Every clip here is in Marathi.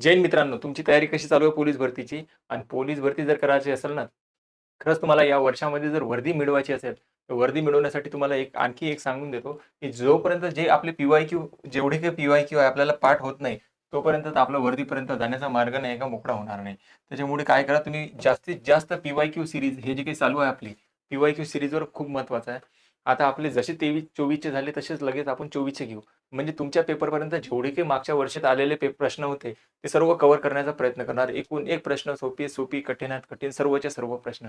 जैन मित्रांनो तुमची तयारी कशी चालू आहे पोलीस भरतीची? आणि पोलीस भरती जर करायची असेल ना खरंच तुम्हाला या वर्षामध्ये जर वर्दी मिळवायची असेल तर वर्दी मिळवण्यासाठी तुम्हाला एक आणखी एक सांगून देतो की जोपर्यंत जे आपले पीवाय क्यू जेवढे काही पीवाय क्यू आहे आपल्याला पाठ होत नाही तोपर्यंत तर वर्दीपर्यंत जाण्याचा मार्ग नाही का मोकळा होणार नाही. त्याच्यामुळे काय करा तुम्ही जास्तीत जास्त पीवाय क्यू सिरीज हे जे काही चालू आहे आपली पीवाय क्यू सिरीजवर खूप महत्वाचं आहे. आता आपले जसे तेवीस चोवीसचे झाले तसेच लगेच आपण चोवीसचे घेऊ. म्हणजे तुमच्या पेपरपर्यंत जेवढे काही मागच्या वर्षात आलेले पे प्रश्न होते ते सर्व कव्हर करण्याचा प्रयत्न करणार. एकूण एक प्रश्न सोपी सोपी कठीणात कठीण सर्वचे सर्व प्रश्न.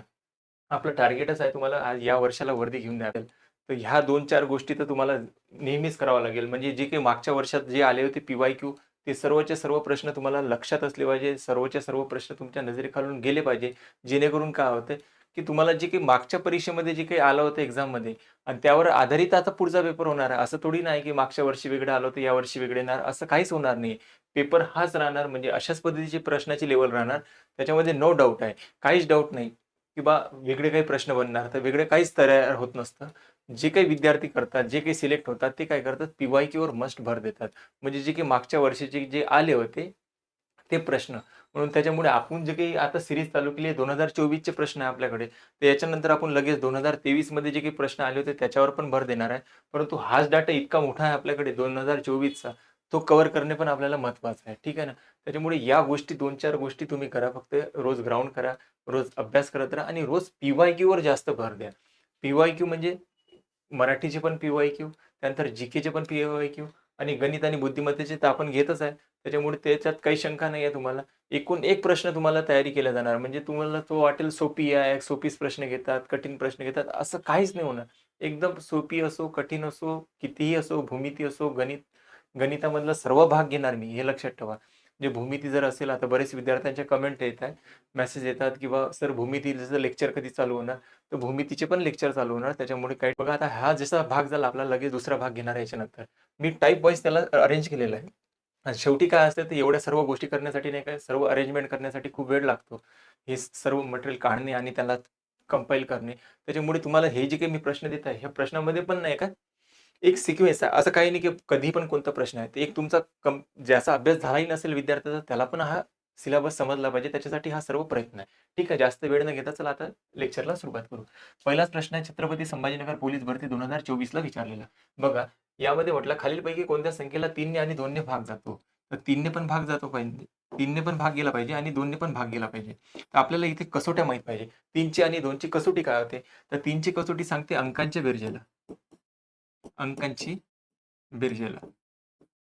आपलं टार्गेटच आहे तुम्हाला आज या वर्षाला वर्दी घेऊन द्यावेल तर ह्या दोन चार गोष्टी तर तुम्हाला नेहमीच करावं लागेल. म्हणजे जे काही मागच्या वर्षात जे आले होते पी वाय क्यू ते सर्वचे सर्व प्रश्न तुम्हाला लक्षात असले पाहिजे. सर्वचे सर्व प्रश्न तुमच्या नजरेखालून गेले पाहिजे. जेणेकरून काय होतं की तुम्हाला जे काही मागच्या परीक्षेमध्ये जे काही आलं होतं एक्झाममध्ये आणि त्यावर आधारित आता पुढचा पेपर होणार आहे. असं थोडी नाही की मागच्या वर्षी वेगळं आलं होतं या वर्षी वेगळे येणार असं काहीच होणार नाही. पेपर हाच राहणार म्हणजे अशाच पद्धतीचे प्रश्नाची लेवल राहणार. त्याच्यामध्ये नो डाऊट आहे. काहीच डाऊट नाही की बा वेगळे काही प्रश्न बनणार तर वेगळे काहीच तयार होत नसतं. जे काही विद्यार्थी करतात जे काही सिलेक्ट होतात ते काय करतात? पीवाय क्यूवर मस्ट भर देतात. म्हणजे जे काही मागच्या वर्षीचे जे आले होते ते प्रश्न. म्हणून त्याच्यामुळे आपण जे काही आता सिरीज चालू केली आहे दोन हजार चोवीसचे प्रश्न आहे आपल्याकडे. तर याच्यानंतर आपण लगेच दोन हजार तेवीसमध्ये जे काही प्रश्न आले होते त्याच्यावर पण भर देणार आहे. परंतु हाच डाटा इतका मोठा आहे आपल्याकडे दोन हजार चोवीसचा तो कव्हर करणे पण आपल्याला महत्त्वाचं आहे. ठीक आहे ना? त्याच्यामुळे या गोष्टी दोन चार गोष्टी तुम्ही करा फक्त. रोज ग्राउंड करा रोज अभ्यास करत राहा आणि रोज पी वाय क्यूवर जास्त भर द्या. पी वाय क्यू म्हणजे मराठीचे पण पी वाय क्यू त्यानंतर जी केचे पण पी वाय क्यू आणि गणित आणि बुद्धिमत्तेचे तर आपण घेतच आहे. त्याच्यामुळे त्याच्यात काही शंका नाही आहे तुम्हाला. एकूण एक प्रश्न तुम्हाला तयारी केला जाणार. म्हणजे तुम्हाला तो वाटेल सोपी आहे सोपीच प्रश्न घेतात कठीण प्रश्न घेतात असं काहीच नाही होणार. एकदम सोपी असो कठीण असो कितीही असो भूमिती असो गणित गणितामधला सर्व भाग घेणार मी हे लक्षात ठेवा. जे भूमिती जर असेल आता बरेच विद्यार्थ्यांच्या कमेंट येत आहेत मेसेज येतात किंवा सर भूमितीचं लेक्चर कधी चालू होणार? तर भूमितीचे पण लेक्चर चालू होणार. त्याच्यामुळे काही बघा आता हा जसा भाग झाला आपला लगेच दुसरा भाग घेणार याच्यानंतर. मी टाईप वाईज त्याला अरेंज केलेला आहे. आणि शेवटी काय असते ते एवढ्या सर्व गोष्टी करण्यासाठी नाही काय सर्व अरेंजमेंट करण्यासाठी खूप वेळ लागतो. हे सर्व मटेरियल काढणे आणि त्याला कंपाईल करणे. त्याच्यामुळे तुम्हाला हे जे काही मी प्रश्न देत आहे ह्या प्रश्नामध्ये पण नाही का एक सिक्वेन्स आहे. असं काही नाही की कधी पण कोणता प्रश्न आहे. एक तुमचा कम ज्याचा अभ्यास झालाही नसेल विद्यार्थ्याचा त्याला पण हा सिलेबस समजला पाहिजे. त्याच्यासाठी हा सर्व प्रयत्न आहे. ठीक आहे जास्त वेळ न घेता चला आता लेक्चरला सुरुवात करू. पहिलाच प्रश्न आहे छत्रपती संभाजीनगर पोलीस भरती दोन हजार चोवीसला विचारलेला. बघा यामध्ये म्हटलं खालीलपैकी कोणत्या संख्येला तीनने आणि दोनने भाग जातो? तर तीनने पण भाग जातो पाहिजे. तीनने पण भाग गेला पाहिजे आणि दोनने पण भाग गेला पाहिजे. तर आपल्याला इथे कसोट्या माहीत पाहिजे. तीनची आणि दोनची कसोटी काय होते? तर तीनची कसोटी सांगते अंकांच्या बेरजेला अंकांची बेरजेला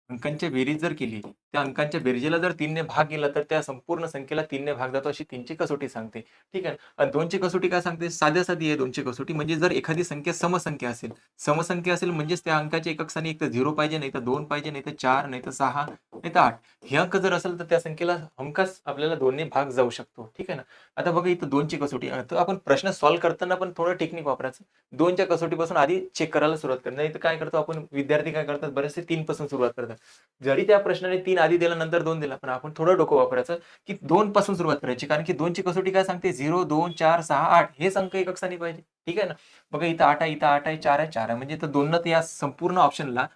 अंकांच्या बेरीज जर केली त्या अंकांच्या बेरजेला जर तीनने भाग गेला तर त्या संपूर्ण संख्येला तीनने भाग जातो अशी तीनची कसोटी सांगते. ठीक आहे? आणि दोनची कसोटी काय सांगते? साध्या साधी आहे दोनची कसोटी. म्हणजे जर एखादी संख्या समसंख्या असेल समसंख्या असेल म्हणजेच त्या अंकाच्या एकक स्थानी एक तर झिरो पाहिजे नाही तर दोन पाहिजे नाही तर चार नाही तर सहा नाही तर आठ. हे अंक जर असेल तर त्या संख्येला हमखास आपल्याला दोनने भाग जाऊ शकतो. ठीक आहे ना? आता बघा इथं दोनची कसोटी. तर आपण प्रश्न सॉल्व्ह करताना पण थोडं टेक्निक वापरायचं. दोनच्या कसोटीपासून आधी चेक करायला सुरुवात करतो नाही तर काय करतो आपण? विद्यार्थी काय करतात? बरेचसे तीन पासून सुरुवात करतात. जरी त्या प्रश्नाने तीन आधी दिला नंतर दोन दिला. पण आपण थोडं डोकं वापरायचं की दोन पासून सुरुवात करायची. कारण की दोनची कसोटी काय सांगते? झिरो दोन चार सहा आठ. हे अंक एक कक्षाने पाहिजे. ठीक आहे ना? बघा इथं आठ आहे इथं आठ आहे चार आहे चार आहे. म्हणजे तर दोन या संपूर्ण ऑप्शनला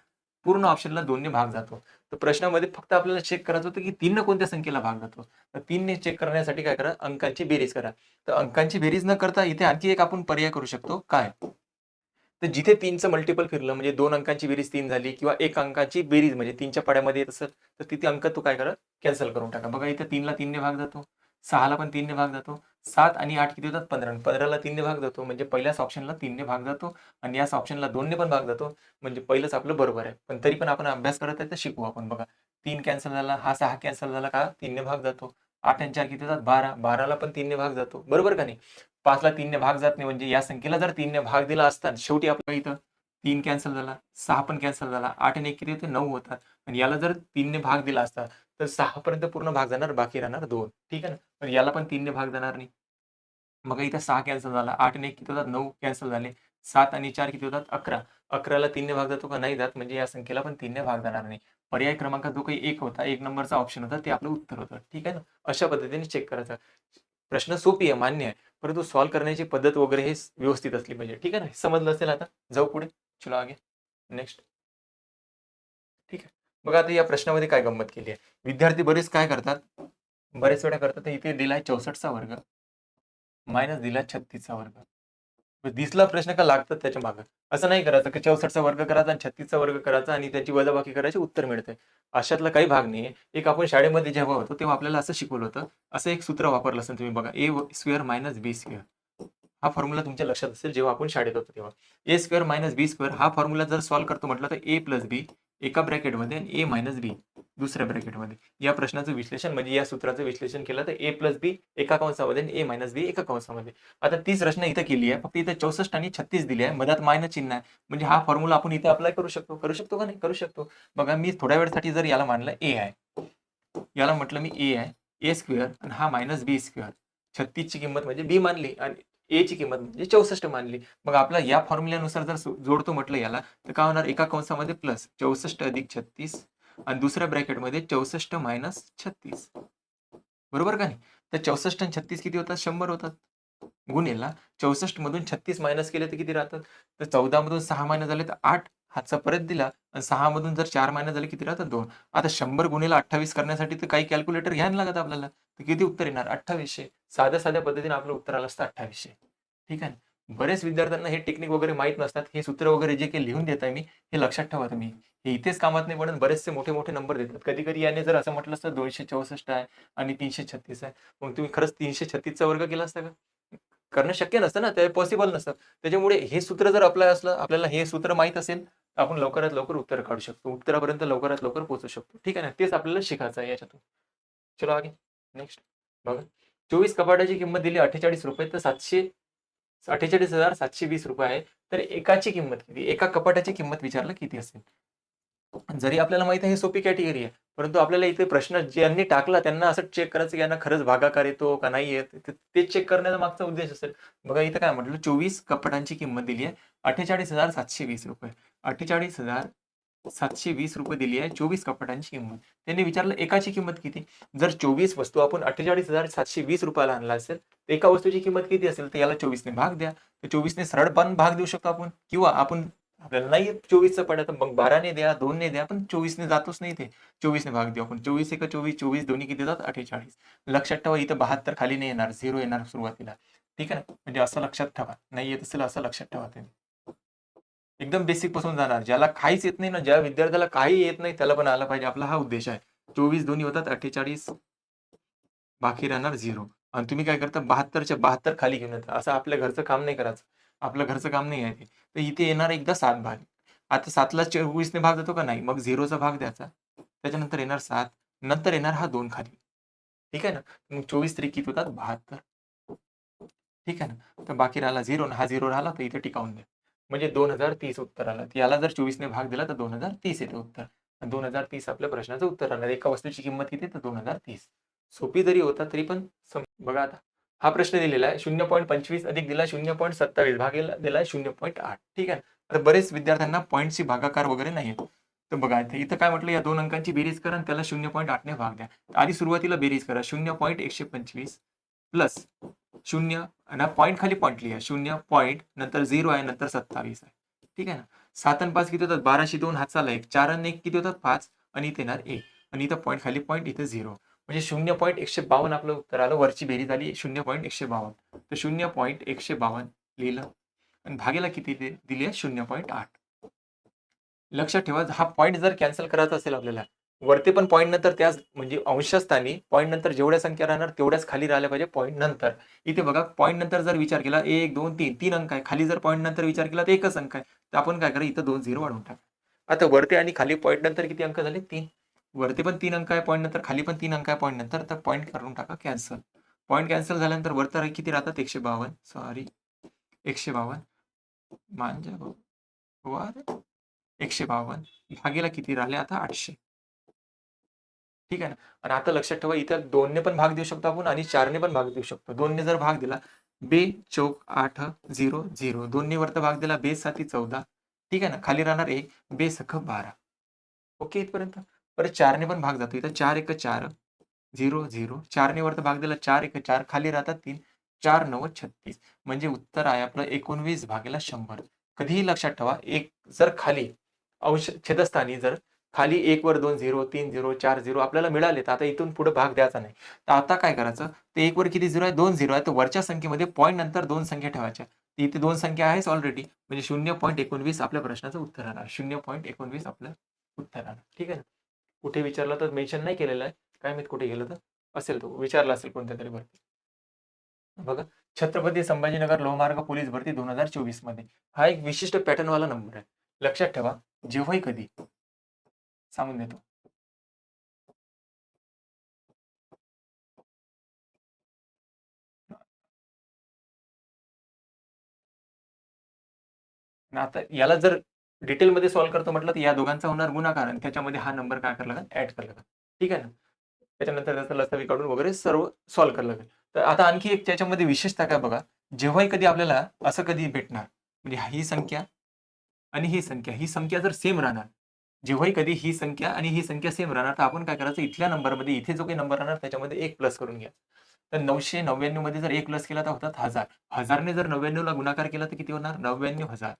पूर्ण ऑप्शनला दोनने भाग जातो. तर प्रश्नामध्ये फक्त आपल्याला चेक करायचं होतं की तीन कोणत्या संख्येला भाग जातो? तर तीनने चेक करण्यासाठी काय करा? अंकांची बेरीज करा. तर अंकांची बेरीज न करता इथे आणखी एक आपण पर्याय करू शकतो. काय? तर जिथे तीनचं मल्टिपल फिरलं म्हणजे दोन अंकांची बेरीज तीन झाली किंवा एक अंकाची बेरीज म्हणजे तीनच्या पाड्यामध्ये येत असेल तर तिथे अंक तू काय करा? कॅन्सल करून टाका. बघा इथे तीनला तीनने भाग जातो सहाला पण तीनने भाग जातो सात आणि आठ किती होतात? पंधरा. पंधराला तीनने भाग जातो म्हणजे पहिल्याच ऑप्शनला तीनने भाग जातो आणि याच ऑप्शनला दोनने पण भाग जातो म्हणजे पहिलंच आपलं बरोबर आहे. पण तरी पण आपण अभ्यास करत आहे तर शिकू आपण. बघा तीन कॅन्सल झाला हा सहा कॅन्सल झाला का? तीनने भाग जातो. आठ आणि चार किती होतात? बारा. बाराला पण तीनने भाग जातो. बरोबर का नाही? पाचला तीनने भाग जात नाही म्हणजे या संख्येला जर तीनने भाग दिला असता शेवटी आपल्या इथं? तीन कॅन्सल झाला सहा पण कॅन्सल झाला आठ आणि एक किती होते? नऊ होतात. आणि याला जर तीनने भाग दिला असता तर सहा पर्यंत पूर्ण भाग जाणार बाकी राहणार दोन. ठीक आहे ना? पण याला पण तीनने भाग जाणार नाही. मग इथं सहा कॅन्सल झाला आठ आणि एक किती होतात? नऊ कॅन्सल झाले. सात आणि चार किती होतात? अकरा. अकराला तीनने भाग जातो का? नाही जात म्हणजे या संख्येला पण तीनने भाग जाणार नाही. पर्याय क्रमांक जो काही एक होता एक नंबरचा ऑप्शन होता ते आपलं उत्तर होतं. ठीक आहे ना? अशा पद्धतीने चेक करायचं. प्रश्न सोपी आहे मान्य आहे. परंतु सॉल्व्ह करण्याची पद्धत वगैरे हे व्यवस्थित असली पाहिजे. ठीक आहे ना? समजलं असेल आता? जाऊ पुढे. चलो आगे. नेक्स्ट ठीक आहे. बघा आता या प्रश्नामध्ये काय गंमत केली आहे. विद्यार्थी बरेच काय करतात? बरेच वेळा करतात इथे दिलाय चौसष्टचा वर्ग. मायनस दिला छत्तीसचा वर्ग. दिसला प्रश्न का लागतात त्याच्या मागं? असं नाही करायचं की चौसष्टचा वर्ग करायचा आणि छत्तीसचा वर्ग करायचा आणि त्याची वजाबाकी करायची उत्तर मिळते अशातला काही भाग नाही एक आपण शाळेमध्ये जेव्हा होतो तेव्हा आपल्याला असं शिकवलं होतं असं एक सूत्र वापरलं असेल तुम्ही बघा A square minus B square. हा फॉर्म्युला तुमच्या लक्षात असेल जेव्हा आपण शाळेत होतो तेव्हा. A square minus B square हा फॉर्म्युला जर सॉल्व्ह करतो म्हटलं तर ए प्लस बी एका ब्रॅकेटमध्ये आणि ए मायनस बी दुसऱ्या ब्रॅकेटमध्ये. या प्रश्नाचं विश्लेषण म्हणजे या सूत्राचं विश्लेषण केलं तर ए प्लस बी एका कंसामध्ये आणि ए मायनस बी एका कंसामध्ये. आता तीच रचना इथं केली आहे. फक्त इथं चौसष्ट आणि छत्तीस दिली आहे. मधात मायनस चिन्ह आहे. म्हणजे हा फॉर्म्युला आपण इथे अप्लाय करू शकतो. करू शकतो का नाही? करू शकतो. बघा मी थोड्या वेळसाठी जर याला मानलं ए आहे. याला म्हटलं मी ए आहे. ए स्क्वेअर आणि हा मायनस बी स्क्वेअर. छत्तीसची किंमत म्हणजे बी मानली आणि ए ची किंमत म्हणजे चौसष्ट मानली. मग आपला या फॉर्म्युल्यानुसार जर जोडतो म्हटलं याला तर काय होणार? एका कंसामध्ये प्लस चौसष्ट अधिक छत्तीस आणि दुसऱ्या ब्रॅकेटमध्ये चौसष्ट मायनस छत्तीस. बरोबर का नाही? तर चौसष्ट आणि छत्तीस किती होतात? शंभर होतात. गुन्हेला चौसष्ट मधून छत्तीस मायनस केले तर किती राहतात? तर चौदा मधून सहा मायनस झाले तर आठ. हातचा परत दिला आणि सहा मधून जर चार महिने झाले किती राहतात दोन? आता शंभर गुन्हेला अठ्ठावीस करण्यासाठी तर काही कॅल्क्युलेटर घ्यायला लागत आपल्याला. तर किती उत्तर येणार? अठ्ठावीसशे. साध्या साध्या पद्धतीने आपलं उत्तर आलं असतं अठ्ठावीसशे. ठीक आहे? बरेच विद्यार्थ्यांना हे टेक्निक वगैरे माहीत नसतात. हे सूत्र वगैरे जे काही लिहून देत आहे मी हे लक्षात ठेवा तुम्ही. हे इथेच कामात नाही पडत. बरेचसे मोठे मोठे नंबर देतात. कधी कधी याने जर असं म्हटलं असतं दोनशे चौसष्ट आहे आणि तीनशे छत्तीस आहे. मग तुम्ही खरंच तीनशे छत्तीसचा वर्ग केला असता का? करणं शक्य नसतं ना. ते पॉसिबल नसतं. त्याच्यामुळे हे सूत्र जर अप्लाय असलं आपल्याला हे सूत्र माहीत असेल आपण लवकरात लवकर उत्तर काढू शकतो. उत्तरापर्यंत लवकरात लवकर पोहोचू शकतो. ठीक आहे ना? तेच आपल्याला शिकायचं आहे याच्यातून. चलो आगे. नेक्स्ट बघा. चोवीस कपाटाची किंमत दिली अठ्ठेचाळीस रुपये तर सातशे अठ्ठेचाळीस हजार सातशे वीस रुपये आहे. तर एकाची किंमत किती? एका कपाटाची किंमत विचारलं किती असेल? जरी आपल्याला माहिती आहे ही सोपी कॅटेगरी आहे परंतु आपल्याला इथे प्रश्न ज्यांनी टाकला त्यांना असं चेक करायचं की यांना खरंच भागाकार येतो का नाही येत ते- चेक करण्याचा मागचा उद्देश असेल. बघा इथं काय म्हटलं चोवीस कपडांची किंमत दिली आहे अठ्ठेचाळीस हजार सातशे वीस रुपये. अठ्ठेचाळीस हजार सातशे वीस रुपये दिली आहे चोवीस कपाटांची किंमत. त्यांनी विचारलं एकाची किंमत किती? जर चोवीस वस्तू आपण अठ्ठेचाळीस हजार सातशे वीस रुपयाला आणला असेल तर एका वस्तूची किंमत किती असेल? तर याला चोवीसने भाग द्या. तर चोवीसने सरळ पण भाग देऊ शकतो आपण किंवा आपण आपल्याला नाही चोवीसचं पडत मग बाराने द्या दोनने द्या पण चोवीसने जातोच नाही ते. चोवीसने भाग देऊ आपण. चोवीस एक चोवीस चोवीस दोन्ही किती जातात? अठ्ठेचाळीस. लक्षात ठेवा इथं बहात्तर खाली नाही येणार झिरो येणार सुरुवातीला. ठीक आहे ना? म्हणजे असं लक्षात ठेवा. नाही येत असेल असं लक्षात ठेवा तुम्ही एकदम बेसिकपासून जाणार. ज्याला काहीच येत नाही ना ज्या विद्यार्थ्याला काही येत नाही त्याला पण आलं पाहिजे. आपला हा उद्देश आहे. चोवीस दोन्ही होतात अठ्ठेचाळीस बाकी राहणार झिरो. आणि तुम्ही काय करता? बहात्तरच्या बहात्तर खाली घेऊन येतात असं आपल्या घरचं काम नाही करायचं. आपलं घरचं काम नाही आहे ते. तर इथे येणार एकदा सात भाग. आता सातला चोवीसने भाग देतो का नाही? मग झिरोचा भाग द्यायचा. त्याच्यानंतर येणार सात नंतर येणार हा दोन खाली. ठीक आहे ना? मग चोवीस तरी किती होतात? बहात्तर. ठीक आहे ना? तर बाकी राहिला झिरो हा झिरो राहिला तर इथे टिकावून द्या. म्हणजे दोन हजार तीस उत्तर आलं. याला जर चोवीसने भाग दिला तर दोन हजार तीस येते उत्तर. दोन हजार तीस आपल्या प्रश्नाचं उत्तर राहणार एका वस्तूची किंमत किती? तर दोन हजार तीस. सोपी जरी होता तरी पण सम बघा आता. हा प्रश्न दिलेला आहे. शून्य पॉईंट पंचवीस अधिक दिला शून्य पॉईंट सत्तावीस. भागेला दिला शून्य पॉईंट आठ. ठीक आहे? आता बरेच विद्यार्थ्यांना पॉईंटची भागाकार वगैरे नाही तर बघा इथं काय म्हटलं? या दोन अंकांची बेरीज करा आणि त्याला शून्य पॉईंट आठने भाग द्या. आधी सुरुवातीला बेरीज करा. शून्य पॉईंट एकशे पंचवीस प्लस शून्य ना पॉईंट खाली पॉईंट लिहा. शून्य पॉईंट नंतर झिरो आहे नंतर सत्तावीस आहे. ठीक आहे ना? सात आणि पाच किती होतात? बाराशे दोन. हातचाला एक. चार आणि एक किती होतात? पाच. आणि इथे येणार एक. आणि इथं पॉईंट खाली पॉईंट इथे झिरो म्हणजे शून्य पॉईंट एकशे बावन्न आपलं उत्तर आलं वरची बेरीज आली शून्य पॉईंट एकशे बावन्न. तर शून्य पॉईंट एकशे बावन्न लिहिलं. आणि भागेला किती दिली आहे? शून्य पॉईंट आठ. लक्षात ठेवा हा पॉईंट जर कॅन्सल करायचा असेल आपल्याला वरती पण पॉईंट नंतर त्याच म्हणजे अंशस्थानी पॉईंट नंतर जेवढ्या संख्या राहणार तेवढ्याच खाली राहिल्या पाहिजे पॉईंट नंतर. इथे बघा पॉईंट नंतर जर विचार केला एक दोन तीन तीन अंक आहे. खाली जर पॉईंट नंतर विचार केला तर एकच अंक आहे. तर आपण काय करा इथं दोन झिरो वाढवून टाका. आता वरती आणि खाली पॉईंट नंतर किती अंक झाले? तीन. वरती पण तीन अंक आहे पॉईंट नंतर खाली पण तीन अंक आहे पॉईंट नंतर. तर पॉईंट करून टाका कॅन्सल पॉईंट कॅन्सल झाल्यानंतर वरती किती राहतात? एकशे बावन्न. सॉरी एकशे बावन्न. मांजा वर. एकशे बावन्न. भागेला किती राहिले आता? आठशे. ठीक आहे ना? आणि आता लक्षात ठेवा इथं दोनने पण भाग देऊ शकतो आपण आणि चारने पण भाग देऊ शकतो. दोनने जर भाग दिला बे चौक आठ झिरो झिरो. दोनने वरत भाग दिला बे साती चौदा. ठीक आहे ना? खाली राहणार एक बे सख बारा. ओके इथपर्यंत? परत चारने पण भाग जातो. इथं चार एक चार. Zero zero. चारने वरचा भाग दिला चार एक चार. खाली राहतात तीन. चार नव्वद छत्तीस. म्हणजे उत्तर आहे आपलं एकोणवीस भागेला शंभर. कधीही लक्षात ठेवा एक जर खाली अंश छेदस्थानी जर खाली एक वर दोन झिरो तीन झिरो चार झिरो आपल्याला मिळाले तर आता इथून पुढे भाग द्यायचा नाही. तर आता काय करायचं? ते एक वर किती झिरो आहे? दोन झिरो आहे. तर वरच्या संख्येमध्ये पॉईंट नंतर दोन संख्या ठेवायच्या. इथे दोन संख्या आहेच ऑलरेडी म्हणजे शून्य पॉईंट एकोणवीस आपल्या प्रश्नाचं उत्तर राहणार. शून्य पॉईंट एकोणवीस आपलं उत्तर राहणार. ठीक आहे ना? कुठे विचारलं तर मेन्शन नाही केलेलं आहे. काय माहीत कुठे गेलं तर असेल तो विचारला असेल कोणत्या तरी भरती बघा छत्रपती संभाजीनगर लोहमार्ग पोलीस भरती दोन हजार चोवीसमध्ये. हा एक विशिष्ट पॅटर्न वाला नंबर आहे. लक्षात ठेवा जेव्हाही कधी. सांगून देतो. आता याला जर डिटेलमध्ये सॉल्व्ह करतो म्हटलं तर या दोघांचा होणार गुणाकार आणि त्याच्यामध्ये हा नंबर काय करायला लागेल? ऍड करायला लागेल. ठीक आहे ना? त्याच्यानंतर त्याचा लसावी काढून वगैरे सर्व सॉल्व्ह करायला लागेल. तर आता आणखी एक त्याच्यामध्ये विशेषता काय बघा? जेव्हाही कधी आपल्याला असं कधी भेटणार म्हणजे ही संख्या आणि ही संख्या ही संख्या जर सेम राहणार जेव्हाही कधी ही संख्या आणि ही संख्या सेम राहणार तर आपण काय करायचं? इथल्या नंबरमध्ये इथे जो काही नंबर राहणार त्याच्यामध्ये एक प्लस करून घ्या. तर नऊशे नव्याण्णवमध्ये जर एक प्लस केला तर होतात हजार. हजारने जर नव्याण्णवला गुणाकार केला तर किती होणार? नव्याण्णव हजार.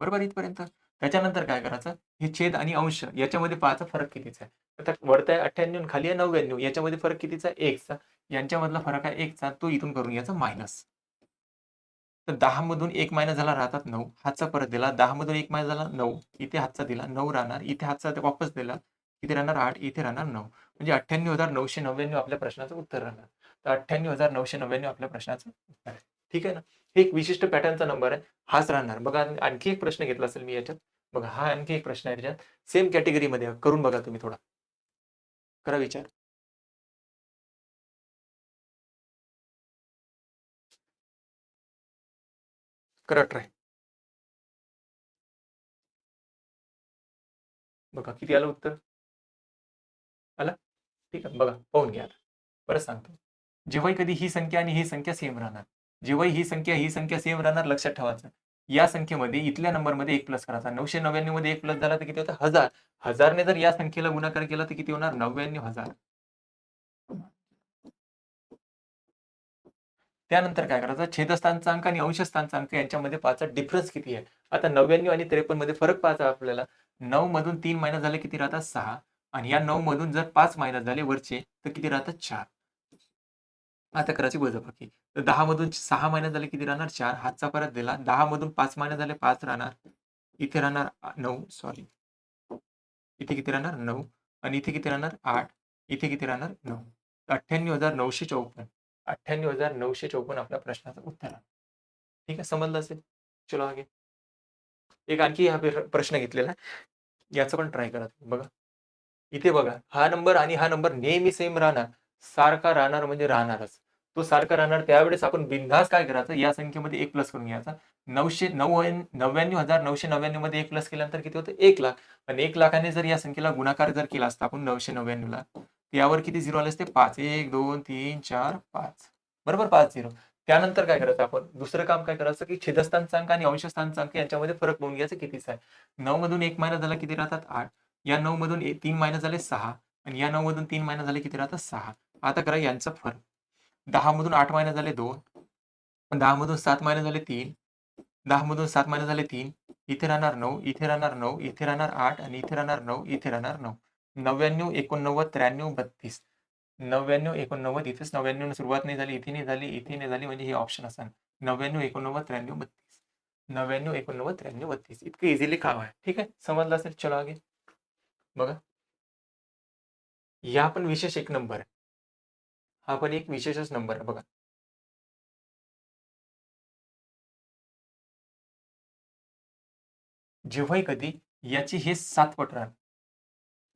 बरोबर इथपर्यंत? त्याच्यानंतर काय करायचं? हे छेद आणि अंश याच्यामध्ये पाहायचा फरक कितीचा आहे? आता वरता आहे अठ्ठ्याण्णव खाली आहे नव्याण्णव याच्यामध्ये फरक कितीचा? आहे? एकचा. यांच्यामधला फरक आहे एकचा. तो इथून करून घ्यायचा मायनस तर दहा मधून एक मायनस झाला राहतात नऊ. हातचा परत दिला. दहा मधून एक मायनस झाला नऊ. इथे हातचा दिला नऊ राहणार. इथे हातचा वापस दिला. इथे राहणार आठ इथे राहणार नऊ. म्हणजे अठ्ठ्याण्णव हजार नऊशे नव्याण्णव आपल्या प्रश्नाचं उत्तर राहणार. तर अठ्ठ्याण्णव हजार नऊशे नव्याण्णव आपल्या प्रश्नाचं उत्तर आहे. ठीक आहे ना? हे एक विशिष्ट पॅटर्नचा नंबर आहे. हाच राहणार. बघा आणखी एक प्रश्न घेतला असेल मी याच्यात. बघा हा आणखी एक प्रश्न आहे त्याच्यात सेम कॅटेगरीमध्ये करून बघा तुम्ही थोडा. करा विचार. करा ट्राय बघा किती आलं उत्तर? आला? ठीक आहे. बघा पाहून घ्या आता. परत सांगतो. जेव्हाही कधी ही संख्या आणि ही संख्या सेम राहणार. जेव्हा ही संख्या ही संख्या सेम राहणार लक्षात ठेवायचं. या संख्येमध्ये इथल्या नंबरमध्ये एक प्लस करायचा. नऊशे नव्याण्णवमध्ये एक प्लस झाला तर किती होतं? हजार. हजारने जर या संख्येला गुणाकार केला तर किती होणार? नव्याण्णव हजार. त्यानंतर काय करायचं? छेदस्थानचा अंक आणि अंशस्थानचा अंक यांच्यामध्ये पाचा डिफरन्स किती आहे? आता नव्याण्णव आणि त्रेपन्नमध्ये फरक पाहायचा आपल्याला. नऊ मधून तीन महिना झाले किती राहतात? सहा. आणि या नऊ मधून जर पाच महिना झाले वरचे तर किती राहतात? चार. आता करायची वजाबाकी तर दहा मधून सहा महिन्यात झाले किती राहणार? चार. हातचा परत दिला. दहा मधून पाच महिन्यात झाले पाच राहणार. इथे राहणार नऊ. सॉरी इथे किती राहणार? नऊ. आणि इथे किती राहणार? आठ. इथे किती राहणार? नऊ. अठ्ठ्याण्णव हजार नऊशे चौपन्न. अठ्ठ्याण्णव हजार नऊशे चौपन्न आपल्या प्रश्नाचं उत्तर आहे. ठीक आहे? समजलं असेल? चलो आगे. एक आणखी हा प्रश्न घेतलेला आहे. याचा पण ट्राय करा बघा. इथे बघा. हा नंबर आणि हा नंबर नेहमी सेम राहणार. सारखा राहणार म्हणजे राहणारच. तो सारखा राहणार त्यावेळेस आपण बिनधास काय करायचं? या संख्येमध्ये एक प्लस करून घ्यायचा. नऊशे नऊ नव्याण्णव हजार नऊशे नव्याण्णवमध्ये एक प्लस केल्यानंतर किती होतं? एक लाख. आणि एक लाखाने जर या संख्येला गुणाकार जर केला असता आपण नऊशे नव्याण्णवला यावर किती झिरो आले असते? पाच. एक दोन तीन चार पाच. बरोबर? पाच झिरो त्यानंतर काय करायचं आपण? दुसरं काम काय करायचं की छेदस्थानचा आणि अंशस्थान अंक यांच्यामध्ये फरक बघून घ्यायचं किती आहे. नऊ मधून एक महिना झाला किती राहतात? आठ. या नऊ मधून तीन महिना झाले सहा. आणि या नऊ मधून तीन महिना झाले किती राहतात? सहा. आता करा यांचा फरक दहा मधून आठ महिने झाले दोन दहा मधून सात महिने झाले तीन दहा मधून सात महिने झाले तीन इथे राहणार नऊ इथे राहणार नऊ इथे राहणार आठ आणि इथे राहणार नऊ इथे राहणार नऊ. नव्याण्णव एकोणनव्वद त्र्याण्णव बत्तीस. नव्याण्णव एकोणनव्वद इथेच नव्याण्णव सुरुवात नाही झाली इथे नाही झाली इथे नाही झाली म्हणजे हे ऑप्शन असणार नव्याण्णव एकोणनव्वद त्र्याण्णव बत्तीस. नव्याण्णव एकोणनव्वद त्र्याण्णव बत्तीस. इतकं इझिली काम आहे ठीक आहे? समजलं असेल? चलो आगे. बघा. या पण विशेष एक नंबर आहे. हा पण एक विशेषच नंबर आहे बघा. जेव्हाही कधी याची हे सात पट राहणार.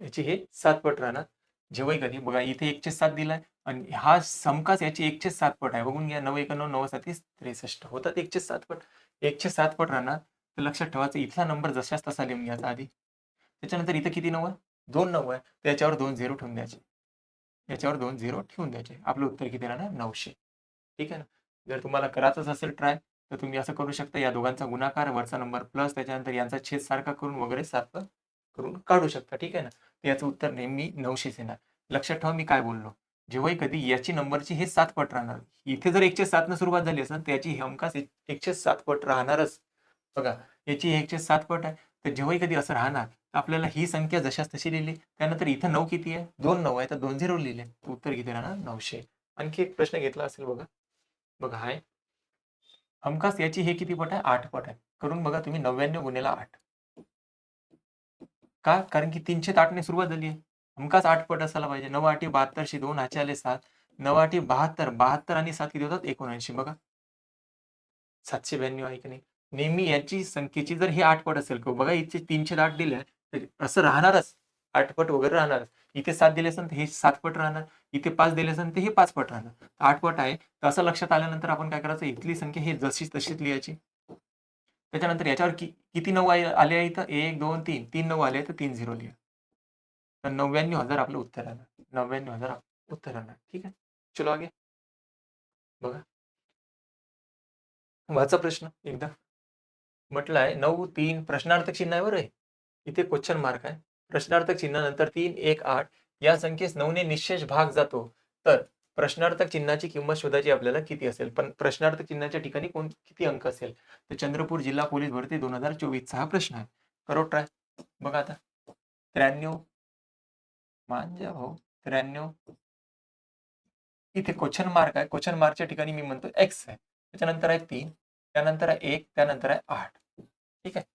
याची हे सात पट राहणार. जेव्हाही कधी बघा इथे एकशे सात दिलाय आणि हा समकाच याची एकशे सात पट आहे. बघून घ्या नऊ एकोणनऊ नऊ सातीस त्रेसष्ट. होतात एकशे सात पट. एकशे सात पट राहणार. तर लक्षात ठेवायचं इथला नंबर जशाच तसा लिहून घ्यायचा आधी. त्याच्यानंतर इथं किती नऊ आहे? दोन नऊ आहे. त्याच्यावर दोन झिरो ठेवून द्यायचे. याच्यावर दोन झिरो ठेवून द्यायचे. आपलं उत्तर किती राहणार? नऊशे. ठीक आहे ना? जर तुम्हाला करायचंच असेल ट्राय तर तुम्ही असं करू शकता. या दोघांचा गुणाकार वरचा नंबर प्लस त्याच्यानंतर यांचा छेद सारखा करून वगैरे सारखं करून काढू शकता. ठीक आहे ना? तर याचं उत्तर नेहमी नऊशेच येणार. लक्षात ठेवा मी काय बोललो? जेव्हाही कधी याची नंबरची हे सात पट राहणार. इथे जर एकशे सातनं सुरुवात झाली असेल तर याची हमखास एकशे सात पट राहणारच. बघा याची एकशे सात पट आहे. तर जेव्हाही कधी असं राहणार तर आपल्याला ही संख्या जशाच तशी लिहिली. त्यानंतर इथं नऊ किती आहे? दोन नऊ आहे. तर दोन झिरो लिहिले. उत्तर किती राहणार? नऊशे. आणखी एक प्रश्न घेतला असेल बघा. बघा हाय. हमखास याची हे किती पट आहे? आठ पट आहे. करून बघा तुम्ही नव्याण्णव गुन्हेला आठ. का? कारण की तीनशे आठने सुरुवात झाली आहे. हमखास आठ पट असायला पाहिजे. नऊ आठी बहात्तरशी दोन हाचे आले सात. नऊ आठी बहात्तर. बहात्तर आणि सात किती होतात? एकोणऐंशी. बघा. सातशे ब्याण्णव आहे की नाही? नेहमी याची संख्येची जर हे आठ पट असेल बघा इथे तीनशे आठ दिले. असं राहणारच. आठपट वगैरे राहणारच. इथे सात दिले असेल तर हे सात पट राहणार. इथे पाच दिले असेल तर हे पाच पट राहणार. आठ पट आहे. तर असं लक्षात आल्यानंतर आपण काय करायचं? इथली संख्या हे जशी तशीच लिहायची. त्याच्यानंतर याच्यावर कि, किती नऊ आले आहे इथं? एक दोन तीन. तीन नऊ आले तर तीन झिरो लिहा. तर नव्याण्णव हजार आपलं उत्तर राहणार नव्याण्णव हजार उत्तर राहणार ठीक आहे. चलो आगे. बघा. वाचा प्रश्न एकदा. म्हटलं आहे नऊ तीन प्रश्नार्थक चिन्ह आहे बरं आहे. इथे क्वेश्चन मार्क आहे. प्रश्नार्थक चिन्हानंतर तीन एक आठ या संख्येस नऊने निशेष भाग जातो. तर प्रश्नार्थक चिन्हाची किंमत शोधायची आपल्याला किती असेल? पण प्रश्नार्थक चिन्हाच्या ठिकाणी कोण किती अंक असेल? तर चंद्रपूर जिल्हा पोलीस भरती दोन हजार चोवीसचा हा प्रश्न आहे. करो ट्राय. बघा आता. त्र्याण्णव मांजा भाऊ. त्र्याण्णव. इथे क्वेश्चन मार्क आहे. क्वेश्चन मार्कच्या ठिकाणी मी म्हणतो एक्स आहे. त्याच्यानंतर आहे तीन त्यानंतर आहे एक त्यानंतर आहे आठ. ठीक आहे?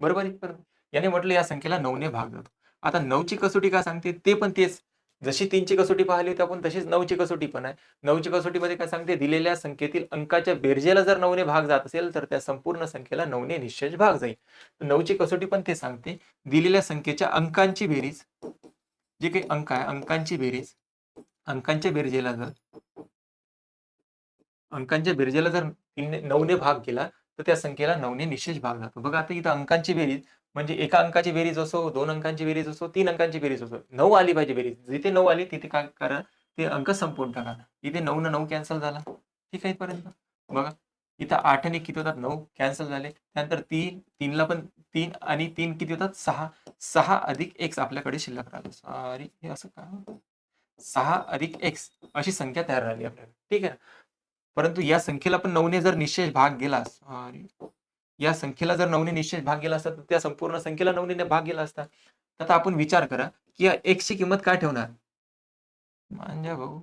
बरोबर इथपर्यंत. याने म्हटलं या संख्येला नऊने भाग जातो आता नऊची कसोटी काय सांगते? ते पण तेच. जशी तीनची कसोटी पाहिली होती आपण तशीच नऊची कसोटी पण आहे. नऊची कसोटीमध्ये काय सांगते? दिलेल्या संख्येतील अंकाच्या बेरजेला जर नऊने भाग जात असेल तर त्या संपूर्ण संख्येला नऊने निश्चय भाग जाईल. तर नऊची कसोटी पण ते सांगते. दिलेल्या संख्येच्या अंकांची बेरीज जे काही अंक आहे अंकांची बेरीज अंकांच्या बेरजेला जर अंकांच्या बेरजेला जर नऊने भाग केला तर त्या संख्येला नऊने निशेष भाग जातो. बघा आता इथं अंकांची बेरीज म्हणजे एका अंकाची बेरीज असो दोन अंकांची बेरीज असो तीन अंकांची बेरीज असो नऊ आली पाहिजे बेरीज. जिथे नऊ आली तिथे काय करा ते अंक संपवून टाका. इथे नऊ न नऊ कॅन्सल झाला. ठीक आहे पर्यंत बघा. इथं आठ आणि किती होतात? नऊ कॅन्सल झाले. त्यानंतर तीन तीनला पण तीन आणि तीन किती होतात? सहा. सहा अधिक एक्स आपल्याकडे शिल्लक राहिलं सॉरी हे असं का? सहा अधिक एक्स अशी संख्या तयार राहिली आपल्याला. ठीक आहे परंतु या संख्येला पण नऊने जर निश्चय भाग गेला. सॉरी या संख्येला जर नऊने निश्चित भाग गेला असता तर त्या संपूर्ण संख्येला नवनीने भाग गेला असता. तर आता आपण विचार करा की या एक्सची ची किंमत काय ठेवणार? म्हणजे भाऊ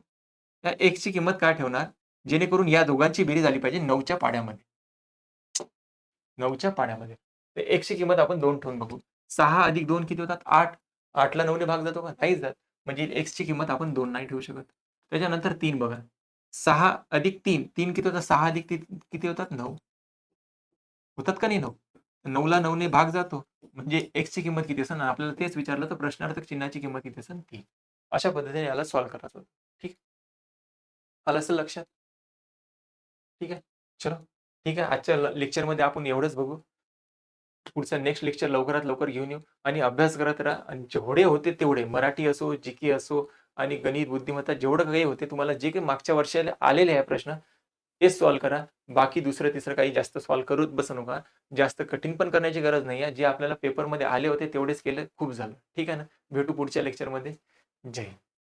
या एक्सची ची किंमत काय ठेवणार? जेणेकरून या दोघांची बेरीज झाली पाहिजे नऊच्या पाड्यामध्ये. नऊच्या पाड्यामध्ये. तर ची किंमत आपण दोन ठेवून बघू. सहा अधिक दोन किती होतात? आठ. आठला नऊने भाग जातो का? नाहीच जात. म्हणजे एक्सची ची किंमत आपण दोन नाही ठेवू शकत. त्याच्यानंतर तीन बघा. सहा अधिक तीन. तीन किती होतात? सहा अधिक किती होतात? नऊ. होतात का नाही नऊ? नऊला नऊने भाग जातो. म्हणजे एक्सची किंमत किती असेल? आपल्याला तेच विचारलं तर प्रश्नार्थक चिन्हाची किंमत किती असेल? ती. अशा पद्धतीने याला सॉल्व्ह करायचं होतं. ठीक? आलं असेल लक्षात? ठीक आहे? चलो. ठीक आहे? आजच्या लेक्चरमध्ये आपण एवढंच बघू. पुढचं नेक्स्ट लेक्चर लवकरात लवकर घेऊन येऊ. आणि अभ्यास करत राहा. आणि जेवढे होते तेवढे. मराठी असो जी असो आणि गणित बुद्धिमत्ता जेवढं काही होते तुम्हाला जे काही मागच्या वर्षाला आलेले आहे प्रश्न तेच सॉल्व्ह करा. बाकी दुसरं तिसरं काही जास्त सॉल्व्ह करूच बसू नका जास्त कठीण पण करण्याची गरज नाही आहे. जे आपल्याला पेपरमध्ये आले होते तेवढेच केलं खूप झालं. ठीक आहे ना? भेटू पुढच्या लेक्चरमध्ये जय हिंद.